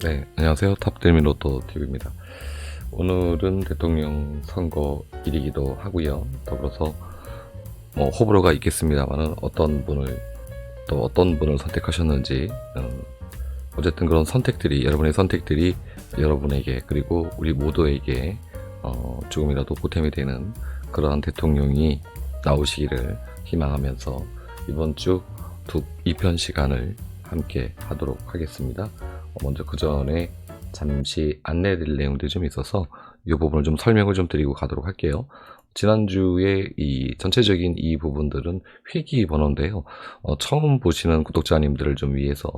네, 안녕하세요. 탑들미 로또 TV입니다. 오늘은 대통령 선거일이기도 하고요. 더불어서 뭐 호불호가 있겠습니다만은 어떤 분을 또 어떤 분을 선택하셨는지 음, 어쨌든 그런 선택들이 여러분의 선택들이 여러분에게 그리고 우리 모두에게 어, 조금이라도 보탬이 되는 그러한 대통령이 나오시기를 희망하면서 이번 주 두 2편 시간을 함께 하도록 하겠습니다. 어, 먼저 그 전에 잠시 안내드릴 내용들이 좀 있어서 이 부분을 좀 설명을 좀 드리고 가도록 할게요. 지난주에 이 전체적인 이 부분들은 회기 번호인데요. 어, 처음 보시는 구독자님들을 좀 위해서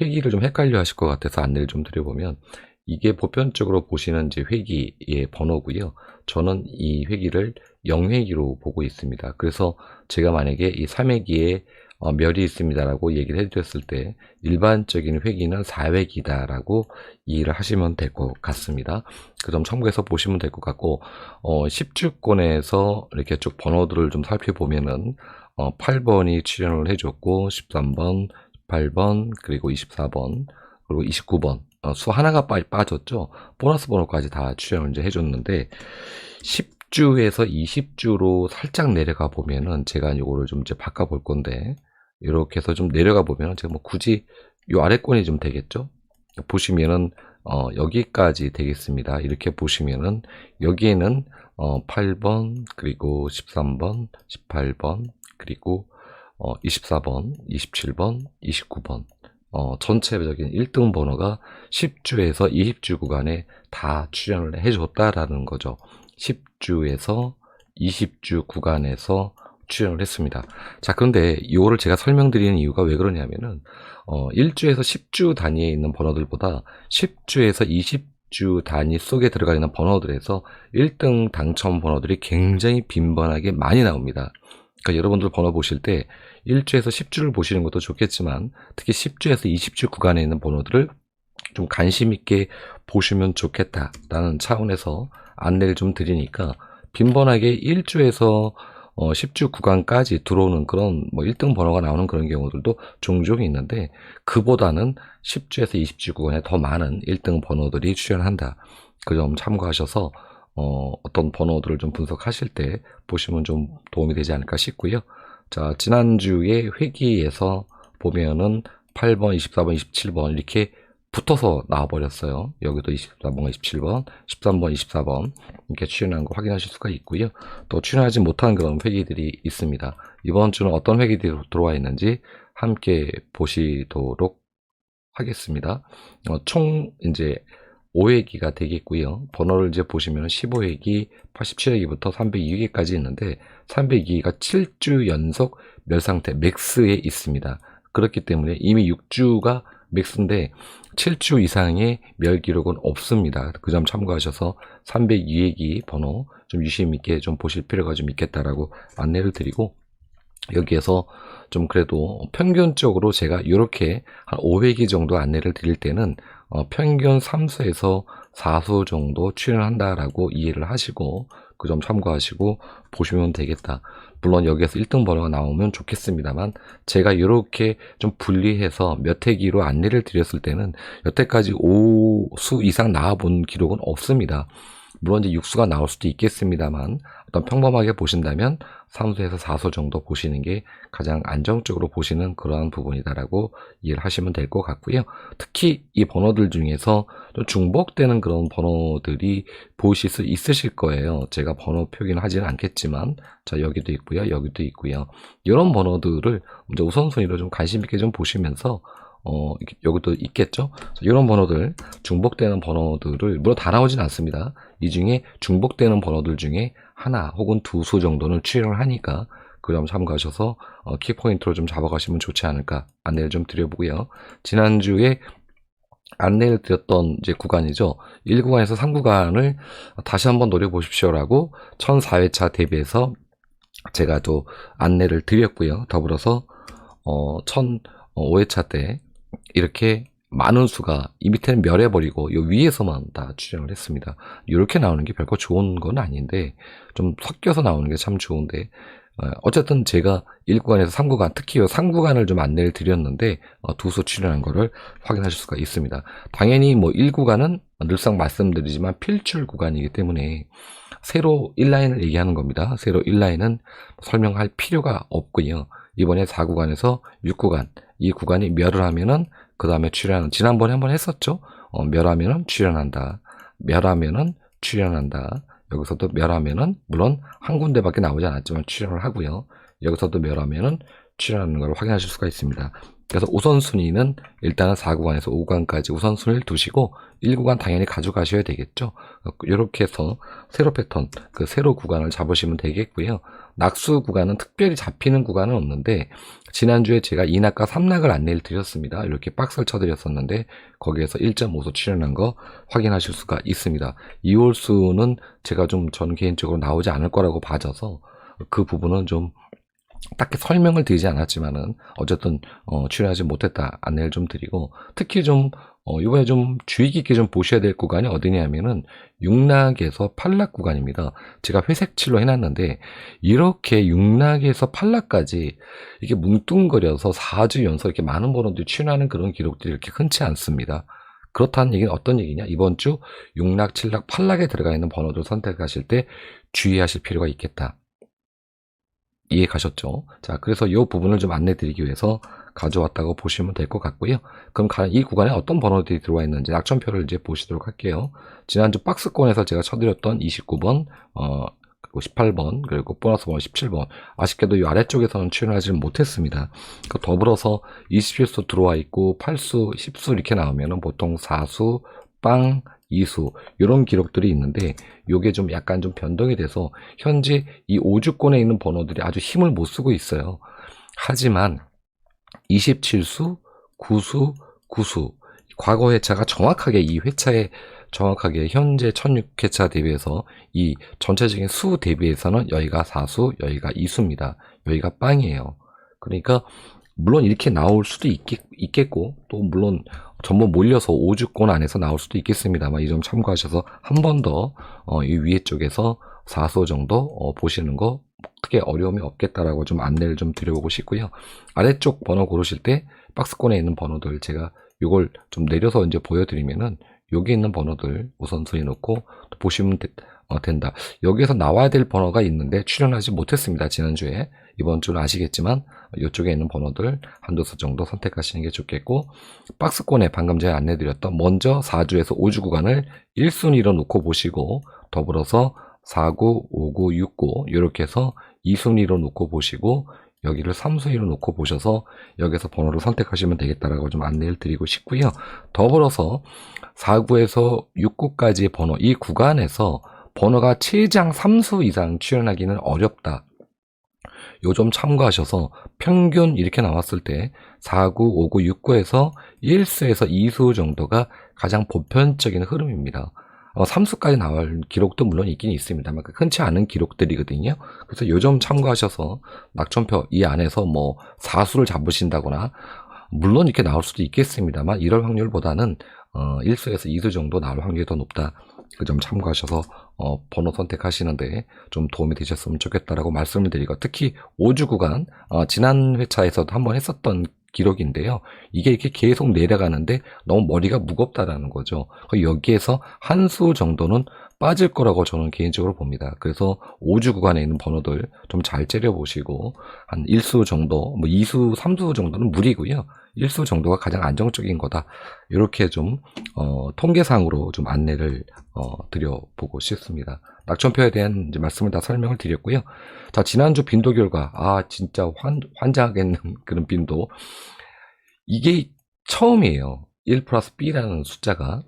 회기를 좀 헷갈려 하실 것 같아서 안내를 좀 드려보면 이게 보편적으로 보시는 이제 회기의 번호고요. 저는 이 회기를 0회기로 보고 있습니다. 그래서 제가 만약에 이 3회기에 어, 멸이 있습니다라고 얘기를 해드렸을 때 일반적인 회기는 4회기다라고 이해를 하시면 될 것 같습니다. 그 점 참고해서 보시면 될 것 같고 어, 10주권에서 이렇게 쭉 번호들을 좀 살펴보면은 어, 8번이 출연을 해줬고 13번, 18번 그리고 24번 그리고 29번 어, 수 하나가 빠, 빠졌죠. 보너스 번호까지 다 출연을 이제 해줬는데 10주에서 20주로 살짝 내려가 보면은 제가 이거를 좀 이제 바꿔 볼 건데 이렇게 해서 좀 내려가 보면은 제가 뭐 굳이 요 아래권이 좀 되겠죠. 보시면은 어, 여기까지 되겠습니다. 이렇게 보시면은 여기에는 어, 8번 그리고 13번, 18번 그리고 어, 24번, 27번, 29번 어, 전체적인 1등 번호가 10주에서 20주 구간에 다 출연을 해줬다라는 거죠. 10주에서 20주 구간에서 출연을 했습니다. 자, 그런데 이거를 제가 설명드리는 이유가 왜 그러냐면은, 어, 1주에서 10주 단위에 있는 번호들보다 10주에서 20주 단위 속에 들어가 있는 번호들에서 1등 당첨 번호들이 굉장히 빈번하게 많이 나옵니다. 그러니까 여러분들 번호 보실 때 1주에서 10주를 보시는 것도 좋겠지만 특히 10주에서 20주 구간에 있는 번호들을 좀 관심 있게 보시면 좋겠다라는 차원에서 안내를 좀 드리니까 빈번하게 1주에서 어, 10주 구간까지 들어오는 그런 뭐 1등 번호가 나오는 그런 경우들도 종종 있는데 그보다는 10주에서 20주 구간에 더 많은 1등 번호들이 출연한다. 그 점 참고하셔서 어, 어떤 번호들을 좀 분석하실 때 보시면 좀 도움이 되지 않을까 싶고요. 자, 지난주에 회기에서 보면은 8번, 24번, 27번 이렇게 붙어서 나와버렸어요. 여기도 24번, 27번, 13번, 24번 이렇게 출연한 거 확인하실 수가 있고요. 또 출연하지 못한 그런 회기들이 있습니다. 이번 주는 어떤 회기들이 들어와 있는지 함께 보시도록 하겠습니다. 어, 총 이제 5회기가 되겠고요. 번호를 이제 보시면 15회기, 87회기부터 302회기까지 있는데 302회기가 7주 연속 멸 상태 맥스에 있습니다. 그렇기 때문에 이미 6주가 맥스인데 7주 이상의 멸 기록은 없습니다. 그 점 참고하셔서 302회기 번호 좀 유심 있게 좀 보실 필요가 좀 있겠다라고 안내를 드리고 여기에서 좀 그래도 평균적으로 제가 이렇게 한 5회기 정도 안내를 드릴 때는 어, 평균 3수에서 4수 정도 출연한다라고 이해를 하시고 그 점 참고하시고 보시면 되겠다. 물론 여기에서 1등 번호가 나오면 좋겠습니다만 제가 이렇게 좀 분리해서 몇 회기로 안내를 드렸을 때는 여태까지 5수 이상 나와본 기록은 없습니다. 물론 이제 6수가 나올 수도 있겠습니다만 어떤 평범하게 보신다면 3수에서 4수 정도 보시는 게 가장 안정적으로 보시는 그러한 부분이다라고 이해를 하시면 될 것 같고요. 특히 이 번호들 중에서 좀 중복되는 그런 번호들이 보이실 수 있으실 거예요. 제가 번호 표기는 하지는 않겠지만 자 여기도 있고요. 여기도 있고요. 이런 번호들을 이제 우선순위로 좀 관심 있게 좀 보시면서 어, 여기도 있겠죠? 이런 번호들, 중복되는 번호들을, 물론 다 나오진 않습니다. 이 중에 중복되는 번호들 중에 하나 혹은 두 수 정도는 출연을 하니까 그 점 참고하셔서 어, 키포인트로 좀 잡아가시면 좋지 않을까 안내를 좀 드려보고요. 지난주에 안내를 드렸던 이제 구간이죠. 1구간에서 3구간을 다시 한번 노려보십시오라고 1004회차 대비해서 제가 또 안내를 드렸고요. 더불어서 어, 1005회차 때 이렇게 많은 수가 이 밑에는 멸해버리고 이 위에서만 다 출연을 했습니다. 이렇게 나오는 게 별거 좋은 건 아닌데 좀 섞여서 나오는 게 참 좋은데 어, 어쨌든 제가 1구간에서 3구간, 특히 이 3구간을 좀 안내를 드렸는데, 어, 두수 출연한 거를 확인하실 수가 있습니다. 당연히 뭐 1구간은 늘상 말씀드리지만 필출 구간이기 때문에 세로 1라인을 얘기하는 겁니다. 세로 1라인은 설명할 필요가 없고요. 이번에 4구간에서 6구간, 이 구간이 멸을 하면은 그 다음에 출연하는, 지난번에 한번 했었죠? 어, 멸하면은 출연한다. 멸하면은 출연한다. 여기서도 멸하면은 물론 한 군데밖에 나오지 않았지만 출연을 하고요. 여기서도 멸하면은 출연하는 걸 확인하실 수가 있습니다. 그래서 우선순위는 일단은 4구간에서 5구간까지 우선순위를 두시고 1구간 당연히 가져가셔야 되겠죠. 이렇게 해서 세로 패턴, 그 세로 구간을 잡으시면 되겠고요. 낙수 구간은 특별히 잡히는 구간은 없는데 지난주에 제가 2낙과 3낙을 안내를 드렸습니다. 이렇게 박스를 쳐드렸었는데 거기에서 1.5소 출연한 거 확인하실 수가 있습니다. 2홀수는 제가 좀 전 개인적으로 나오지 않을 거라고 봐져서 그 부분은 좀 딱히 설명을 드리지 않았지만은 어쨌든 어, 출연하지 못했다 안내를 좀 드리고 특히 좀 어, 이번에 좀 주의 깊게 좀 보셔야 될 구간이 어디냐면은 육락에서 팔락 구간입니다. 제가 회색 칠로 해놨는데 이렇게 육락에서 팔락까지 이게 뭉뚱거려서 4주 연속 이렇게 많은 번호들이 출연하는 그런 기록들이 이렇게 흔치 않습니다. 그렇다는 얘기는 어떤 얘기냐? 이번 주 육락, 칠락, 팔락에 들어가 있는 번호들 선택하실 때 주의하실 필요가 있겠다. 이해 가셨죠? 자, 그래서 이 부분을 좀 안내 드리기 위해서 가져왔다고 보시면 될 것 같고요. 그럼 가- 이 구간에 어떤 번호들이 들어와 있는지 낙천표를 이제 보시도록 할게요. 지난주 박스권에서 제가 쳐드렸던 29번, 어, 그리고 18번, 그리고 보너스 번 17번. 아쉽게도 이 아래쪽에서는 출연하지 못했습니다. 그 더불어서 27수 들어와 있고 8수, 10수 이렇게 나오면은 보통 4수, 빵, 2수 이런 기록들이 있는데 요게 좀 약간 좀 변동이 돼서 현재 이 5주권에 있는 번호들이 아주 힘을 못 쓰고 있어요. 하지만 27수, 9수, 9수 과거 회차가 정확하게 이 회차에 정확하게 현재 1006회차 대비해서 이 전체적인 수 대비해서는 여기가 4수, 여기가 2수입니다. 여기가 빵이에요. 그러니까 물론 이렇게 나올 수도 있겠, 있겠고 또 물론 전부 몰려서 5주권 안에서 나올 수도 있겠습니다만 이 점 참고하셔서 한 번더 어, 이 위에 쪽에서 4수 정도 어, 보시는 거 크게 어려움이 없겠다라고 좀 안내를 좀 드려보고 싶고요. 아래쪽 번호 고르실 때 박스권에 있는 번호들 제가 이걸 좀 내려서 이제 보여드리면은 여기 있는 번호들 우선순위 놓고 또 보시면 되- 어, 된다. 여기에서 나와야 될 번호가 있는데 출연하지 못했습니다. 지난주에. 이번 주는 아시겠지만 이쪽에 있는 번호들 한두 수 정도 선택하시는 게 좋겠고 박스권에 방금 제가 안내드렸던 먼저 4주에서 5주 구간을 1순위로 놓고 보시고 더불어서 49, 59, 69 이렇게 해서 2순위로 놓고 보시고 여기를 3순위로 놓고 보셔서 여기서 번호를 선택하시면 되겠다라고 좀 안내를 드리고 싶고요. 더불어서 4구에서 6구까지의 번호 이 구간에서 번호가 7장 3수 이상 출연하기는 어렵다. 요점 참고하셔서 평균 이렇게 나왔을 때 4구, 5구, 6구에서 1수에서 2수 정도가 가장 보편적인 흐름입니다. 어, 3수까지 나올 기록도 물론 있긴 있습니다만 그 흔치 않은 기록들이거든요. 그래서 요점 참고하셔서 낙천표 이 안에서 뭐 4수를 잡으신다거나 물론 이렇게 나올 수도 있겠습니다만 이럴 확률보다는 어, 1수에서 2수 정도 나올 확률이 더 높다. 그 점 참고하셔서 어, 번호 선택하시는데 좀 도움이 되셨으면 좋겠다라고 말씀을 드리고 특히 5주 구간 어, 지난 회차에서도 한번 했었던 기록인데요. 이게 이렇게 계속 내려가는데 너무 머리가 무겁다라는 거죠. 여기에서 한 수 정도는 빠질 거라고 저는 개인적으로 봅니다. 그래서 5주 구간에 있는 번호들 좀 잘 째려보시고 한 1수 정도, 뭐 2수, 3수 정도는 무리고요. 1수 정도가 가장 안정적인 거다. 이렇게 좀 어, 통계상으로 좀 안내를 어, 드려보고 싶습니다. 낙천표에 대한 말씀을 다 설명을 드렸고요. 자, 지난주 빈도 결과, 아, 진짜 환, 환장하겠는 그런 빈도. 이게 처음이에요. 1 플러스 B라는 숫자가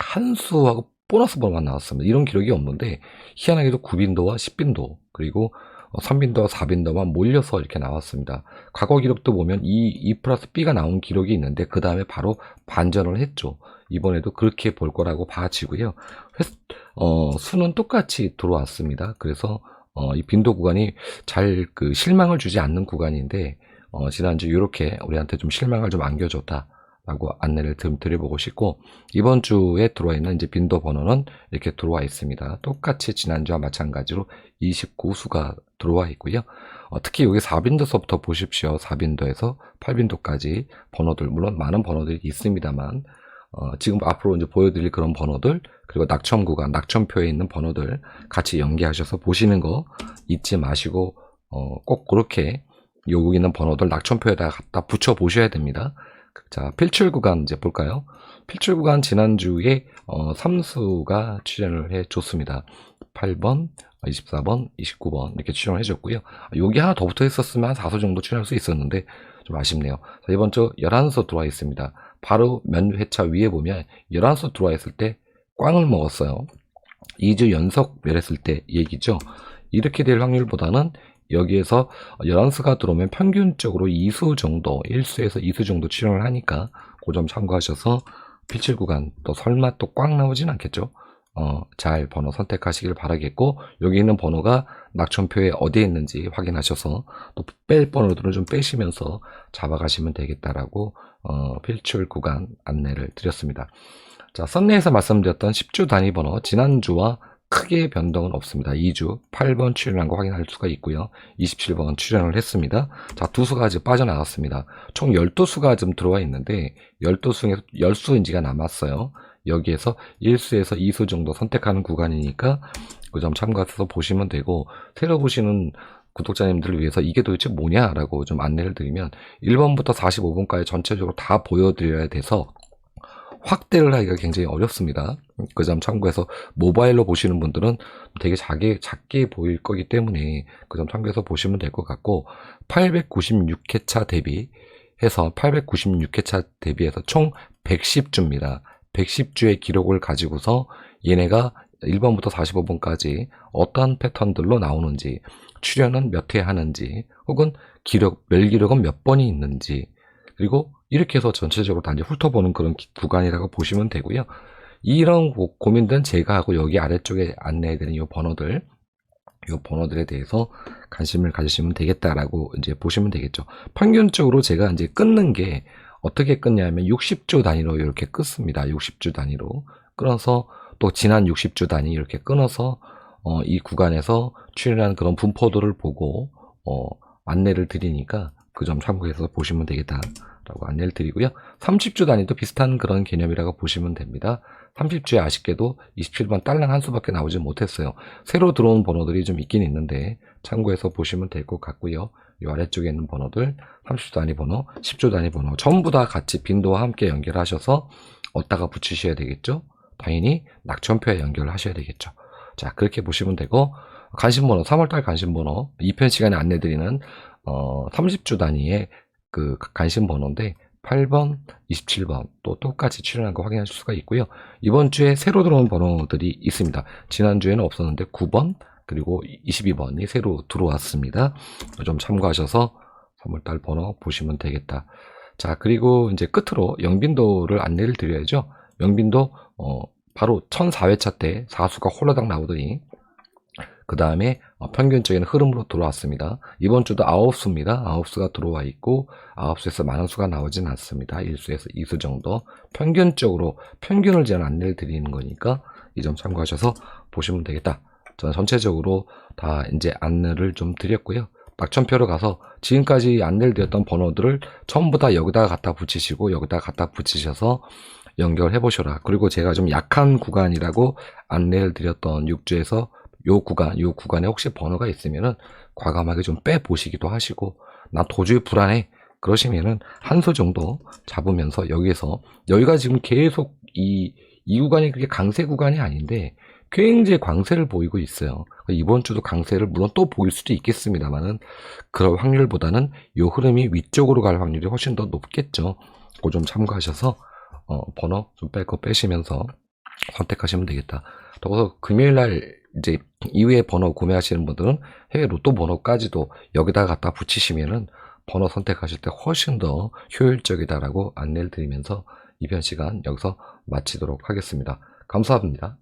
한 수하고 보너스 번호가 나왔습니다. 이런 기록이 없는데, 희한하게도 9빈도와 10빈도, 그리고 3빈도와 4빈도만 몰려서 이렇게 나왔습니다. 과거 기록도 보면 이 2 플러스 B가 나온 기록이 있는데, 그 다음에 바로 반전을 했죠. 이번에도 그렇게 볼 거라고 봐지고요. 횟- 어, 수는 똑같이 들어왔습니다. 그래서 어, 이 빈도 구간이 잘 그 실망을 주지 않는 구간인데 어, 지난주 이렇게 우리한테 좀 실망을 좀 안겨줬다 라고 안내를 좀 드려보고 싶고 이번 주에 들어와 있는 이제 빈도 번호는 이렇게 들어와 있습니다. 똑같이 지난주와 마찬가지로 29수가 들어와 있고요. 어, 특히 여기 4빈도서부터 보십시오. 4빈도에서 8빈도까지 번호들, 물론 많은 번호들이 있습니다만, 어, 지금 앞으로 이제 보여드릴 그런 번호들, 그리고 낙첨 구간, 낙첨표에 있는 번호들 같이 연계하셔서 보시는 거 잊지 마시고, 어, 꼭 그렇게 여기 있는 번호들 낙첨표에다 갖다 붙여 보셔야 됩니다. 자, 필출 구간 이제 볼까요? 필출 구간 지난주에 어, 삼수가 출연을 해 줬습니다. 8번, 24번, 29번 이렇게 출연을 해줬고요. 여기 하나 더 붙어 있었으면 한 4수 정도 출연할 수 있었는데 좀 아쉽네요. 자, 이번 주 11수 들어와 있습니다. 바로 몇 회차 위에 보면 11수 들어와 있을 때 꽝을 먹었어요. 2주 연속 멸했을 때 얘기죠. 이렇게 될 확률보다는 여기에서 11수가 들어오면 평균적으로 2수 정도, 1수에서 2수 정도 출연을 하니까 그 점 참고하셔서 필출 구간 또 설마 또 꽉 나오진 않겠죠. 어, 잘 번호 선택하시길 바라겠고 여기 있는 번호가 낙천표에 어디에 있는지 확인하셔서 또 뺄 번호들은 좀 빼시면서 잡아가시면 되겠다라고 어, 필출 구간 안내를 드렸습니다. 자, 썬네에서 말씀드렸던 10주 단위 번호 지난주와 크게 변동은 없습니다. 2주 8번 출연한 거 확인할 수가 있고요. 27번 출연을 했습니다. 자, 두 수가 아직 빠져나갔습니다. 총 12수가 좀 들어와 있는데 12수 중에서 10수인지가 남았어요. 여기에서 1수에서 2수 정도 선택하는 구간이니까 그 점 참고해서 보시면 되고 새로 보시는 구독자님들을 위해서 이게 도대체 뭐냐라고 좀 안내를 드리면 1번부터 45번까지 전체적으로 다 보여드려야 돼서 확대를 하기가 굉장히 어렵습니다. 그 점 참고해서 모바일로 보시는 분들은 되게 작게, 작게 보일 거기 때문에 그 점 참고해서 보시면 될 것 같고 896회차 대비해서 896회차 대비해서 총 110주입니다. 110주의 기록을 가지고서 얘네가 1번부터 45번까지 어떠한 패턴들로 나오는지 출연은 몇 회 하는지 혹은 기록, 멸기록은 몇 번이 있는지 그리고 이렇게 해서 전체적으로 단지 훑어보는 그런 기- 구간이라고 보시면 되고요. 이런 고, 고민들은 제가 하고 여기 아래쪽에 안내해드린 이 번호들, 이 번호들에 대해서 관심을 가지시면 되겠다라고 이제 보시면 되겠죠. 평균적으로 제가 이제 끊는 게 어떻게 끊냐면 60주 단위로 이렇게 끊습니다. 60주 단위로. 끊어서 또 지난 60주 단위 이렇게 끊어서 어, 이 구간에서 출연한 그런 분포도를 보고 어, 안내를 드리니까 그 점 참고해서 보시면 되겠다 라고 안내를 드리고요. 30주 단위도 비슷한 그런 개념이라고 보시면 됩니다. 30주에 아쉽게도 27번 딸랑 한 수밖에 나오지 못했어요. 새로 들어온 번호들이 좀 있긴 있는데 참고해서 보시면 될 것 같고요. 이 아래쪽에 있는 번호들 30주 단위 번호, 10주 단위 번호 전부 다 같이 빈도와 함께 연결하셔서 어디다가 붙이셔야 되겠죠? 당연히 낙천표에 연결을 하셔야 되겠죠. 자 그렇게 보시면 되고 관심번호 3월달 관심번호 2편 시간에 안내드리는 어, 30주 단위의 그 관심 번호인데 8번, 27번 또 똑같이 출연한 거 확인하실 수가 있고요. 이번 주에 새로 들어온 번호들이 있습니다. 지난주에는 없었는데 9번 그리고 22번이 새로 들어왔습니다. 좀 참고하셔서 3월달 번호 보시면 되겠다. 자 그리고 이제 끝으로 영빈도를 안내를 드려야죠. 영빈도 어, 바로 1004회차 때 4수가 홀라당 나오더니 그 다음에 평균적인 흐름으로 들어왔습니다. 이번 주도 9수입니다. 9수가 들어와 있고 9수에서 많은 수가 나오진 않습니다. 1수에서 2수 정도 평균적으로 평균을 제가 안내를 드리는 거니까 이 점 참고하셔서 보시면 되겠다. 저는 전체적으로 다 이제 안내를 좀 드렸고요. 낙천표로 가서 지금까지 안내를 드렸던 번호들을 전부 다 여기다가 갖다 붙이시고 여기다가 갖다 붙이셔서 연결해 보셔라. 그리고 제가 좀 약한 구간이라고 안내를 드렸던 6주에서 요 구간, 요 구간에 혹시 번호가 있으면은 과감하게 좀 빼 보시기도 하시고 나 도저히 불안해. 그러시면은 한 수 정도 잡으면서 여기서 여기가 지금 계속 이, 이 구간이 그렇게 강세 구간이 아닌데 굉장히 광세를 보이고 있어요. 이번 주도 강세를 물론 또 보일 수도 있겠습니다만은 그럴 확률보다는 요 흐름이 위쪽으로 갈 확률이 훨씬 더 높겠죠. 그거 좀 참고하셔서 어, 번호 좀 뺄 거 빼시면서 선택하시면 되겠다. 더불어서 금요일 날 이제 이후에 번호 구매하시는 분들은 해외 로또 번호까지도 여기다 갖다 붙이시면은 번호 선택하실 때 훨씬 더 효율적이다라고 안내를 드리면서 이편 시간 여기서 마치도록 하겠습니다. 감사합니다.